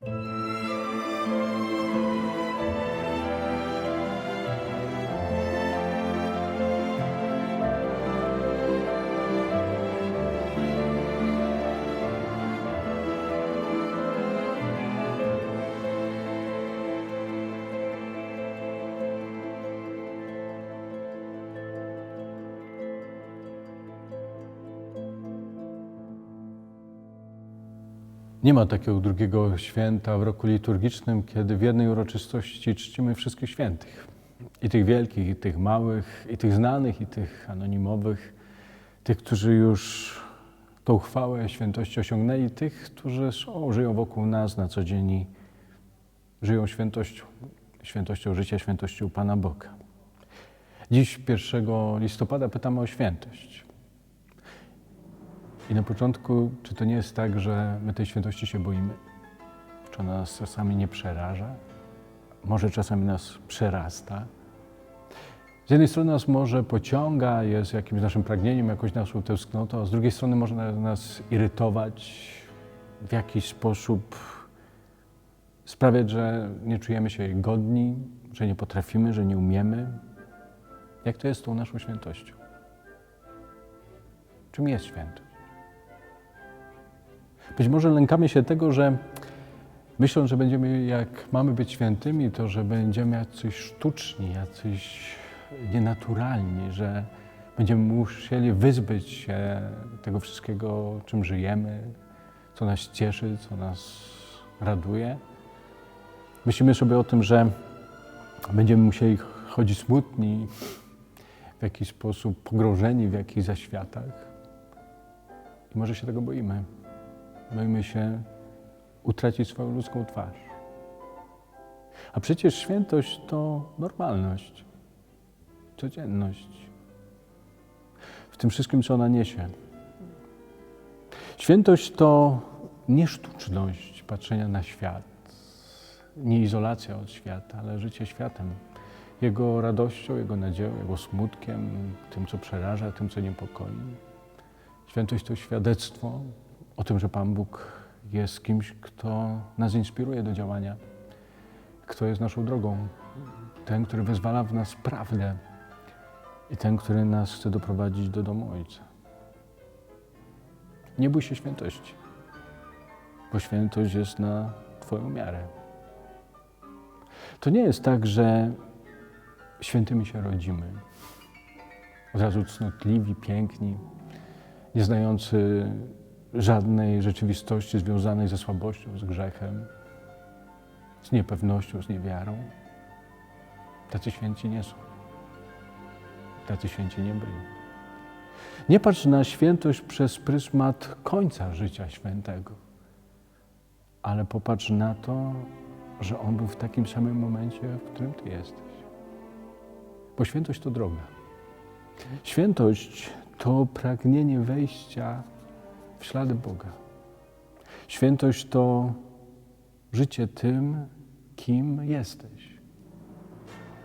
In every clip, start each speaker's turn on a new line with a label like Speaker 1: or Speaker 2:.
Speaker 1: Thank you. Nie ma takiego drugiego święta w roku liturgicznym, kiedy w jednej uroczystości czcimy wszystkich świętych. I tych wielkich, i tych małych, i tych znanych, i tych anonimowych, tych, którzy już tą chwałę świętości osiągnęli, tych, którzy są, żyją wokół nas na co dzień żyją świętością, świętością życia, świętością Pana Boga. Dziś, 1 listopada, pytamy o świętość. I na początku, czy to nie jest tak, że my tej świętości się boimy? Czy ona nas czasami nie przeraża? Może czasami nas przerasta? Z jednej strony nas może pociąga, jest jakimś naszym pragnieniem, jakąś naszą tęsknotą, a z drugiej strony może na- nas irytować, w jakiś sposób sprawiać, że nie czujemy się godni, że nie potrafimy, że nie umiemy. Jak to jest z tą naszą świętością? Czym jest świętość? Być może lękamy się tego, że myśląc, że będziemy, jak mamy być świętymi, to że będziemy jacyś sztuczni, jacyś nienaturalni, że będziemy musieli wyzbyć się tego wszystkiego, czym żyjemy, co nas cieszy, co nas raduje. Myślimy sobie o tym, że będziemy musieli chodzić smutni, w jakiś sposób pogrążeni w jakichś zaświatach. I może się tego boimy. Boimy się utracić swoją ludzką twarz. A przecież świętość to normalność, codzienność. W tym wszystkim, co ona niesie. Świętość to nie sztuczność patrzenia na świat, nie izolacja od świata, ale życie światem. Jego radością, jego nadzieją, jego smutkiem, tym, co przeraża, tym, co niepokoi. Świętość to świadectwo o tym, że Pan Bóg jest kimś, kto nas inspiruje do działania, kto jest naszą drogą, ten, który wyzwala w nas prawdę i ten, który nas chce doprowadzić do domu Ojca. Nie bój się świętości, bo świętość jest na Twoją miarę. To nie jest tak, że świętymi się rodzimy. Od razu cnotliwi, piękni, nie znający żadnej rzeczywistości związanej ze słabością, z grzechem, z niepewnością, z niewiarą. Tacy święci nie są. Tacy święci nie byli. Nie patrz na świętość przez pryzmat końca życia świętego, ale popatrz na to, że on był w takim samym momencie, w którym ty jesteś. Bo świętość to droga. Świętość to pragnienie wejścia w ślady Boga. Świętość to życie tym, kim jesteś.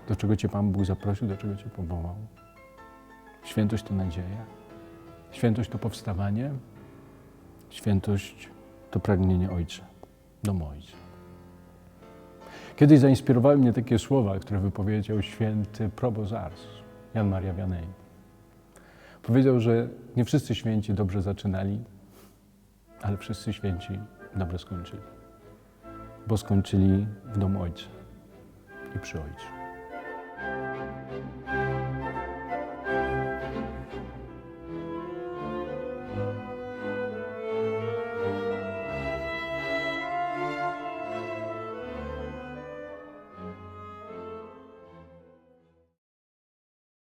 Speaker 1: Do czego Cię Pan Bóg zaprosił, do czego Cię powołał. Świętość to nadzieja. Świętość to powstawanie. Świętość to pragnienie Ojca, domu Ojca. Kiedyś zainspirowały mnie takie słowa, które wypowiedział święty Probos Ars, Jan Maria Vianney. Powiedział, że nie wszyscy święci dobrze zaczynali, ale wszyscy święci dobrze skończyli. Bo skończyli w domu Ojca i przy Ojcu.